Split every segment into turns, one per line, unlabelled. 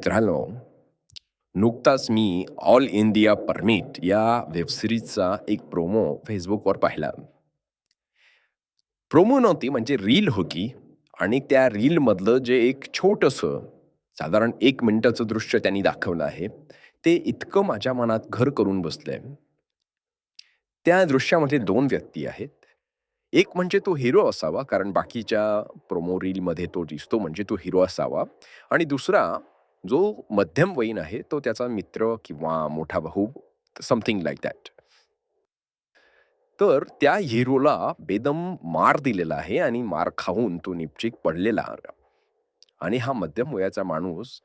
मित्रांनो नुकताच मी all India permit या वेबसिरीजचा एक प्रोमो फेसबुकवर पाहिला. प्रोमो नव्हती म्हणजे रील होती आणि त्या रीलमधलं जे एक छोटंसं साधारण एक मिनटाचं दृश्य त्यांनी दाखवलं आहे ते इतकं माझ्या मनात घर करून बसलंय. त्या दृश्यामध्ये दोन व्यक्ती आहेत. एक म्हणजे तो हिरो असावा कारण बाकीच्या प्रोमो रीलमध्ये तो दिसतो म्हणजे तो हिरो असावा. आणि दुसरा जो मध्यमवयीन आहे तो त्याचा मित्र किंवा मोठा भाऊ समथिंग लाईक दॅट तर त्या हिरोला बेदम मार दिलेला आहे आणि मार खाऊन तो निपचिक पडलेला आणि हा मध्यम वयाचा माणूस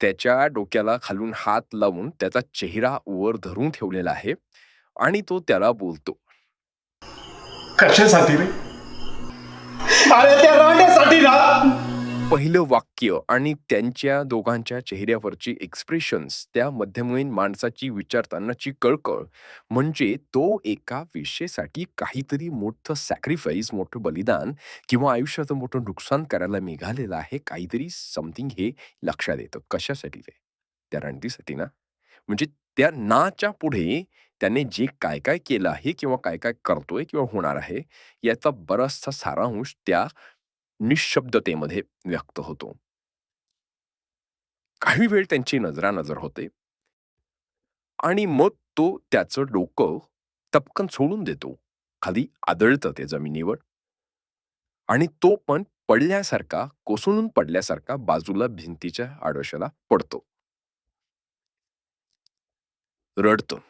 त्याच्या डोक्याला खालून हात लावून त्याचा चेहरा वर धरून ठेवलेला आहे आणि तो त्याला बोलतो.
कशासाठी रे? अरे
पहिलं वाक्य आणि त्यांच्या दोघांच्या चेहऱ्यावरची एक्सप्रेशन्स त्या मध्यमवयीन माणसाची विचारतानाची कळकळ म्हणजे तो एका विषयासाठी काहीतरी मोठं सॅक्रिफाईस मोठं बलिदान किंवा आयुष्याचं मोठं नुकसान करायला निघालेलं आहे काहीतरी समथिंग हे लक्षात येतं. कशासाठी ते? त्या रणतीसाठी ना? म्हणजे त्या नाच्या पुढे त्याने जे काय काय केलं आहे किंवा काय काय करतोय किंवा होणार आहे याचा बराचसा सारांश त्या निशब्दतेमध्ये व्यक्त होतो. काही वेळ त्यांची नजरानजर होते. आणि मग तो त्याचं डोकं तपकन सोडून देतो. खाली आदळतं ते जमिनीवर. आणि तो पण पडल्यासारखा कोसळून पडल्यासारखा बाजूला भिंतीच्या आडोशाला पडतो. रडतो.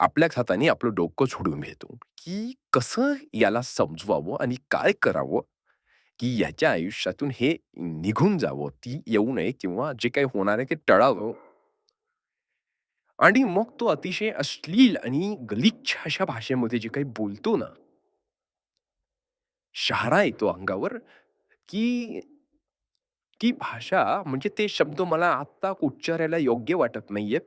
आपल्याच हाताने आपलं डोकं सोडून घेतो की कसं याला समजवावं आणि काय करावं की याच्या आयुष्यातून हे निघून जावं ती येऊ नये किंवा जे काही होणार आहे ते टळावं. आणि मग तो अतिशय अश्लील आणि गलिच्छ अशा भाषेमध्ये जे काही बोलतो ना शहारा येतो अंगावर की ती भाषा म्हणजे ते शब्द मला आत्ता उच्चारायला योग्य वाटत नाहीये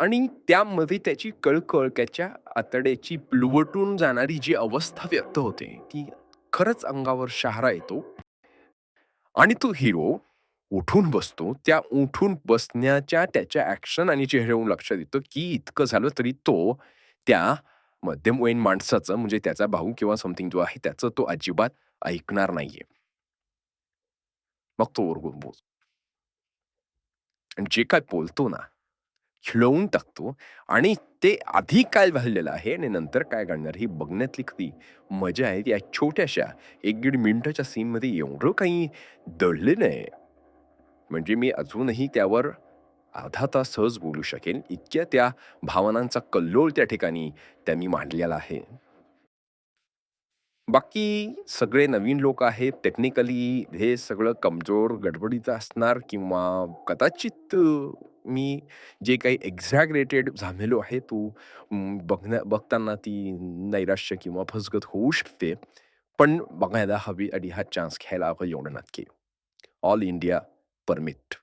आणि त्यामध्ये त्याची कळकळ त्याच्या आतड्याची पिळवटून जाणारी जी अवस्था व्यक्त होते ती खरंच अंगावर शहारा येतो. आणि तो हिरो उठून बसतो. त्या उठून बसण्याच्या त्याच्या ॲक्शन आणि चेहऱ्यावरून लक्षात येतं की इतकं झालं तरी तो त्या मध्यमवयीन माणसाचं म्हणजे त्याचा भाऊ किंवा समथिंग जो आहे त्याचं तो अजिबात ऐकणार नाहीये. मग तो ओरगून बोल आणि जे काय बोलतो ना खिळवून टाकतो आणि ते आधी काय झालेलं आहे आणि नंतर काय घडणार ही बघण्यातली खरी मजा आहे. या छोट्याशा एक दीड मिनिटाच्या सीनमध्ये एवढं काही दडलेलं नाही. म्हणजे मी अजूनही त्यावर अर्धा तास सहज बोलू शकेन. इतक्या त्या भावनांचा कल्लोळ त्या ठिकाणी त्यांनी मांडलेला आहे. बाकी सगळे नवीन लोक आहेत. टेक्निकली हे सगळं कमजोर गडबडीचं असणार किंवा कदाचित मी जे काही एक्झॅग्रेटेड झालेलो आहे तो बघण्या बघताना ती नैराश्य किंवा फसगत होऊ शकते. पण बघायला हवी आणि हा चान्स घ्यायला हवा एवढं नक्की. All India permit